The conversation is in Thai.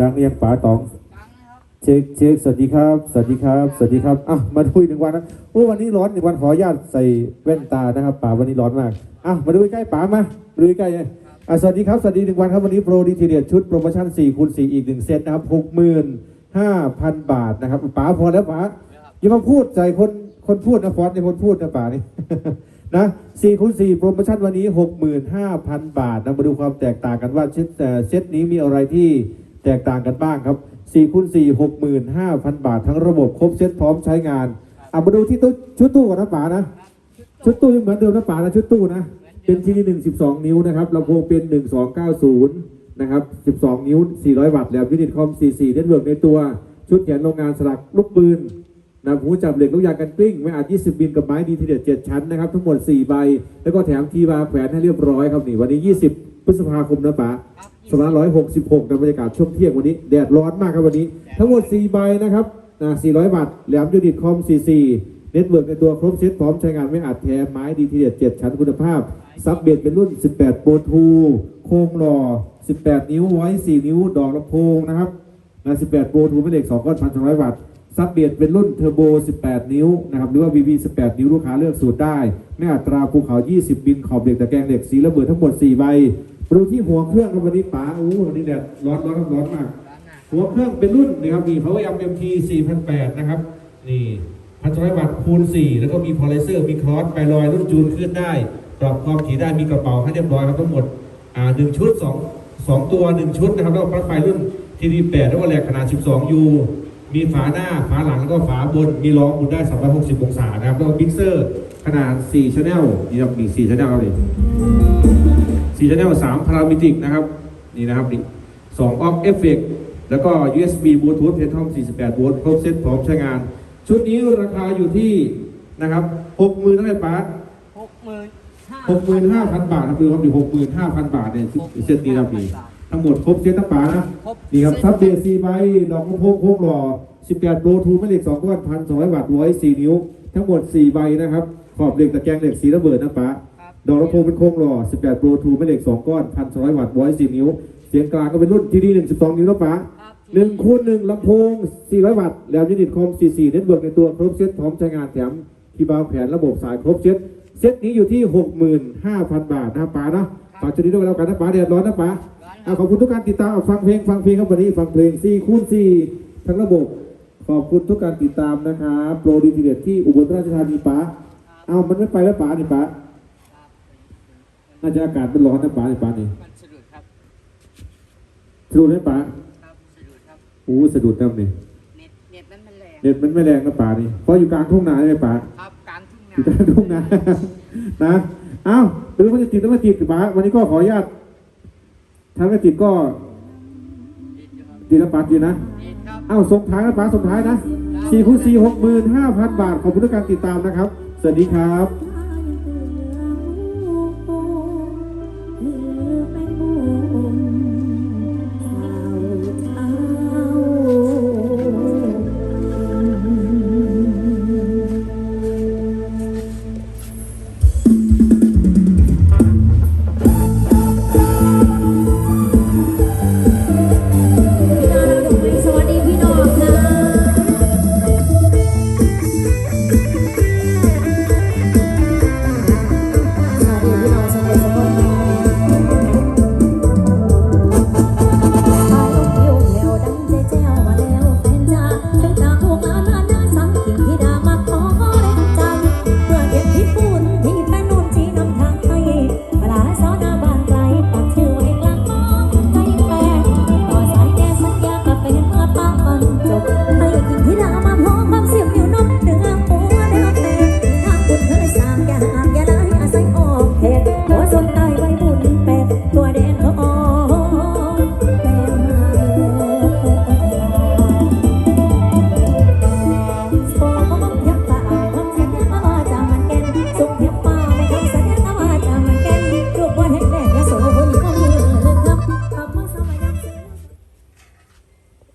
ดังเรียงป๋าตองเช็คเช็คสวัสดีครับ สวัสดีครับ สวัสดีครับอะมาดูอีกหนึ่งวันนะโอ้วันนี้ร้อนหนึ่งวันขออนุญาตใส่แว่นตานะครับป๋าวันนี้ร้อนมากอะมาดูใกล้ป๋ามามาดูใกล้เลยอะสวัสดีครับสวัสดีหนึ่งวันครับวันนี้โปรดีทีเดียชุดโปรโมชั่น4คูณ4อีกหนึ่งเซตนะครับ65,000บาทนะครับป๋าพอแล้วป๋าอย่ามาพูดใจคนคนพูดนะฟอนต์ในคนพูดนะป๋านี่นะ4คูณ4โปรโมชั่นวันนี้ 65,000 บาทนะมาดูความแตกต่างกันว่าเซตเซตนี้มีอะไรที่ แตกต่างกันบ้างครับ4คูณ4 65,000 บาททั้งระบบครบเซตพร้อมใช้งานอะมาดูที่ตู้ชุดตู้ก่อนนะป๋านะ ชุดตู้ยังเหมือนเดิมนะป๋านะชุดตู้นะ เป็นทีวีหนึ่งสิบสองนิ้วนะครับลำโพงเป็นหนึ่งสองเก้าศูนย์นะครับสิบสองนิ้วสี่ร้อยวัตต์แล้วยูนิตคอม 44เน็ตเวิร์กในตัว ชุดแขนโรงงานสลักลูกปืน นะหูจับเหล็กลูกยางกันกลิ้งไม่อาจ 20บินกับไม้ดีทีเด็ด7ชั้นนะครับ ทั้งหมด 4 ใบ แล้วก็แถมทีบาร์แขวนให้เรียบร้อยครับนี่วันนี้ 20 พฤษภาคมนะป๋าสองพันร้อยหกสิบหกในบรรยากาศช่วงเที่ยงวันนี้ แดดร้อนมากครับวันนี้ ทั้งหมด 4 ใบนะครับนะ400วัตต์แหลมยูนิตคอม 44 เน็ตเวิร์กในตัวครบเซตพร้อมใช้งานไม่อาจแถมไม้ดีทีเด็ด7ชั้นคุณภาพ ซับเบสเป็นรุ่น 18 โปรทูโครงหล่อ 18 นิ้วไว้ 4 นิ้ว ดอกลำโพงนะครับนะ18 โปรทูไม่เหล็ก2ก้อน1,200 วัตต์ ซับเบสเป็นรุ่นเทอร์โบ 18 นิ้วนะครับหรือว่า VV 18 นิ้วลูกค้าเลือกสูตรได้ไม่อัตราภูเขา 20 บินขอบเหล็กตะแกรงเหล็กสีระเบิดทั้งหมด 4 ใบมาดูที่หัวเครื่องครับวันนี้ป๋าอู้วันนี้แดดร้อนร้อนครับร้อนมาก หัวเครื่องเป็นรุ่นนะครับมี Power Amp MT 4008 นะครับ นี่พันร้อยวัตต์คูณ 4 แล้วก็มีพอลเลเซอร์มีคลอสไปลอยรุ่นจูนขึ้นได้ปรับความถี่ได้มีกระเป๋าให้เรียบร้อยครับทั้งหมดอ่าหนึ่งชุดสองสองตัวหนึ่งชุดนะครับแล้วก็ปลั๊กไฟรุ่น TD8 แล้วก็แหลกขนาด 12 U มีฝาหน้าฝาหลังแล้วก็ฝาบน มีล้อหมุนได้ 360 องศานะครับ แล้วก็มิกเซอร์ขนาด 4 channel นี่ครับมี4 channel เลย4 channel 3 parametric นะครับ นี่นะครับนี่2 off effect แล้วก็ USB Bluetooth เพนทอม48 โวลต์ครบเซ็ตพร้อมใช้งาน ชุดนี้ราคาอยู่ที่นะครับ60,000เท่าไหร่ป้าหกหมื่นหกหมื่นห้าพันบาทครับคือครับอยู่หกหมื่นห้าพันบาทเนี่ยเซตนี้ครับนี่ ทั้งหมดครบเซตทั้งป่านะนี่ครับซับเบสซีใบดอกมะพร้าวโค้งหล่อสิบแปดโบทูไม่เหล็กสองก้อนพันสองร้อยวัตต์ร้อยสี่นิ้ว ทั้งหมดสี่ใบนะครับ ขอบเหล็กตะแกรงเหล็กสีระเบิดนะป๋าดอกลำโพงเป็นโค้งหล่อสิบแปดโบทูไม่เหล็กสองก้อนพันสองร้อยวัตต์ร้อยสี่นิ้ว เสียงกลางก็เป็นรุ่นทีดีหนึ่งสิบสองนิ้วนะป๋าหนึ่งคูณหนึ่งลำโพง400วัตต์แล้วยูนิตคอม44เน็ตเวิร์กในตัวครบเซตพร้อมใช้งานแถมคีย์บาร์แผนระบบสายครบเซตเซตนี้อยู่ที่65,000บาทนะป๋านะฝากจุดนี้ด้วยกันแล้วกันนะป๋าเดือดร้อนนะป๋าอะ ขอบคุณทุกการติดตามอะฟังเพลงฟังเพลงครับวันนี้ฟังเพลง4คูณ4ทั้งระบบ ขอบคุณทุกการติดตามนะครับโปรดีทีเด็ดที่อุบลราชธานีป๋าเอามันไม่ไปแล้วป๋านี่ป๋าน่าจะอากาศมันร้อนนะป๋านี่ป๋านี่มันสะดุดครับสรุปไหมป๋าครับสะดุดครับโอ้สะดุดน้ำนี่เน็ตเน็ตนั้นมันแรงเน็ตมันไม่แรงนะป่านี่เพราะอยู่กลางทุ่งนาใช่ไหมป่าครับกลางทุ่งอนายู่กลางทุ่งนานะเอ้าหรือว่าจะติดหรือไม่ติดป่าวันนี้ก็ขออนุญาต ถ้าไม่ติดก็ติดอยู่ครับติดนะป่าติดนะติดครับเอ้าส่งท้ายนะป่าส่งท้ายนะสี่คูณสี่หกหมื่นห้าพันบาท ขอบคุณทุกการติดตามนะครับ สวัสดีครับ